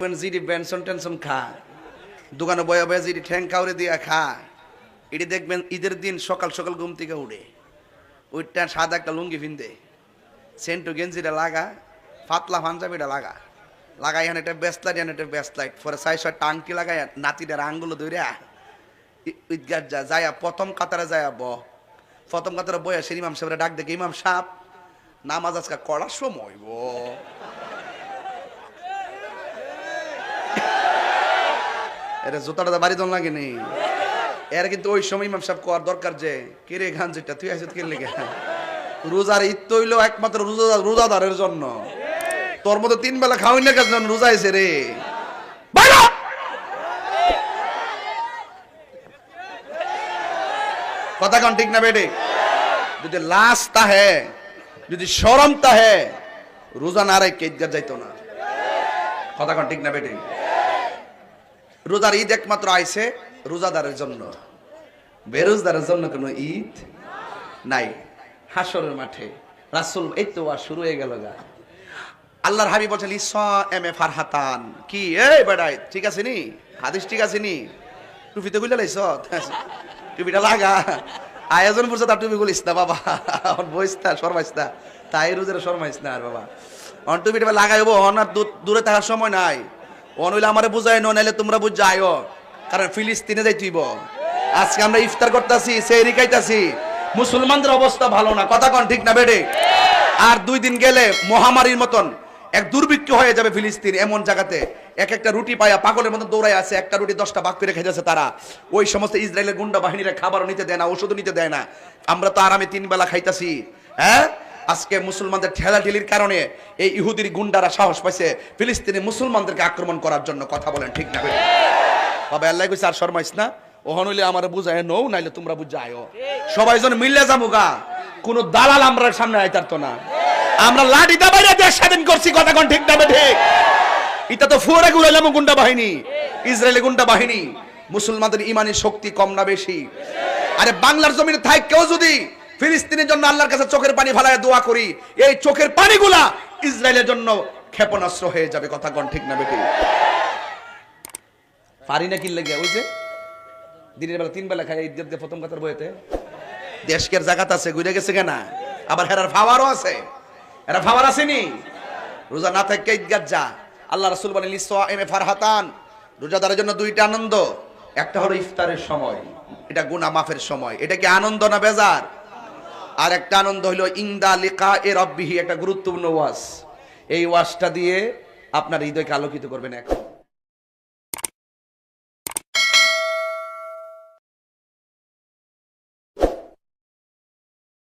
GD Benson tension খা দোকানে বয়া বয়া জিডি ঠ্যাং কাউরে দিয়া খা এটি দেখবেন ঈদের দিন সকাল সকাল ঘুম থেকে উঠে ওইটা সাদা একটা লুঙ্গি ফিনদে সেন্টু গেঞ্জিটা লাগা পাতলা পাঞ্জাবিটা লাগা লাগাই এখানে একটা ব্যস্ত লাইট এখানে একটা ব্যস্ত লাইট পরে সাই সাই টাংটি লাগাই নাতিটার আঙ্গুলো ধরে ঈদগার যা যায়া প্রথম কাতারে যায়া ব প্রথম কাতারে বয়া সে ইমাম সাহেবের ডাক দেখে ইমাম সাহেব নামাজ আজকে কড়ার সময় গো এটা জুতাটা বাড়ি দল লাগে নেই এর কিন্তু ওই সময় ইমাম সাহেব কোয়ার দরকার যে, কে রে গান যেটা, তুই আসিস কে লেগে? রোজার ঈদ হইল একমাত্র রোজা, রোজাদারের জন্য। তোর মতো তিন বেলা খাওয়াই লেগে জন্য রোজা এসে রে! কথা কন ঠিক না বেটে যদি লাশ তাহে, যদি সরম তাহে, রোজা না রাই কেদগার যাইতো না। কথা কন ঠিক না বেটে রোজার ঈদ একমাত্র আইছে রোজাদারের জন্য। বেরোজদারের জন্য কোনো ঈদ নাই। হাসরের মাঠে। রাসুল, এই তো শুরু হয়ে গেল গা। আল্লাহর হাবি বলছেন, ইসা এম এ ফারহাতান। কি? এই বেড়াই ঠিক আছে নি? হাদিস ঠিক আছে নি? টুপিতে গুলে লাইছ? টুপিটা লাগা। আয়োজন করছে তার টুপি গুলিস না, বাবা। অন বইস না, শর্মাইস না। তাই রোজের শর্মাইস না আর বাবা। অন টুপিটা লাগাইবো অন আর দূরে থাকার সময় নাই। অন হইলে আমারে বুঝাই নাইলে তোমরা বুঝাইও কারণ ফিলিস্তিনে যাই তুইব আজকে আমরা ইফতার করতেছি, সেহরি খাইতাছি। মুসলমানদের অবস্থা ভালো না। কথা কন ঠিক না, বেডে? আর দুই দিন গেলে মহামারীর মতন এক দুর্ভিক্ষ হয়ে যাবে ফিলিস্তিন এমন জায়গাতে। এক একটা রুটি পায়া পাগলের মতন দৌড়ায় আছে, একটা রুটি দশটা ভাগ করে খেতেছে তারা। ওই সমস্ত ইসরায়েলের গুন্ডা বাহিনীরা খাবারও নিতে দেয় না, ওষুধও নিতে দেয় না। আমরা তো আরামে তিন বেলা খাইতাছি হ্যাঁ? আজকে মুসলমানদের ঠেলাঠেলির কারণে এই ইহুদির গুন্ডারা সাহস পাইছে, ফিলিস্তিনি মুসলমানদেরকে আক্রমণ করার জন্য কথা বলেন, ঠিক না বাবা, আল্লাহ কইছে, আর শর্মাইস না, ওহন হইলে আমার বুঝায় নও নাইলে তোমরা বুঝায়ও। সবাই জন মিললে যাব গা, কোন দালাল আমরা সামনে আইতারতো না। আমরা লাঠি দাবাইরা দেশ স্বাধীন করছি, কথা কোন ঠিক না ঠিক? এটা তো ফুয়ারে গুলাইলাম গুন্ডা বাহিনী, ইসরায়েলি গুন্ডা বাহিনী। মুসলমানদের ইমানি শক্তি কম না বেশি। আরে বাংলার জমিনে থাই কেউ যদি ফিলিস্তিনের জন্য আল্লাহর কাছে চোখের পানি ফালায় দোয়া করি। এই চোখের পানিগুলা ইসরায়েলের জন্য ক্ষেপণাস্ত্র হয়ে যাবে, কথা কোন ঠিক না বেটি? পারি না কি লেগে, ওই যে দিনের বেলা তিন বেলা খাই ঈদ দিয়ে প্রথম কথার বইতে দেশকের জায়গাত আছে, ঘুরে গেছে কেনা? আবার হেরার ফাওয়ারও আছে। এরা ফাওয়ার আসেনি? রোজা না থাকে ঈদগাহ যা। আল্লাহ রাসূল বলেন এম ফারহাতান। রোজাদারের জন্য দুইটা আনন্দ। একটা হলো ইফতারের সময়। এটা গুনাহ মাফের সময়। এটা কি আনন্দ না বেজার? আর একটা আনন্দ হইল ইংদা লিকা এ রব্বিহি একটা গুরুত্বপূর্ণ ওয়াজ। এই ওয়াজটা দিয়ে আপনার হৃদয়কে আলোকিত করবেন এখন।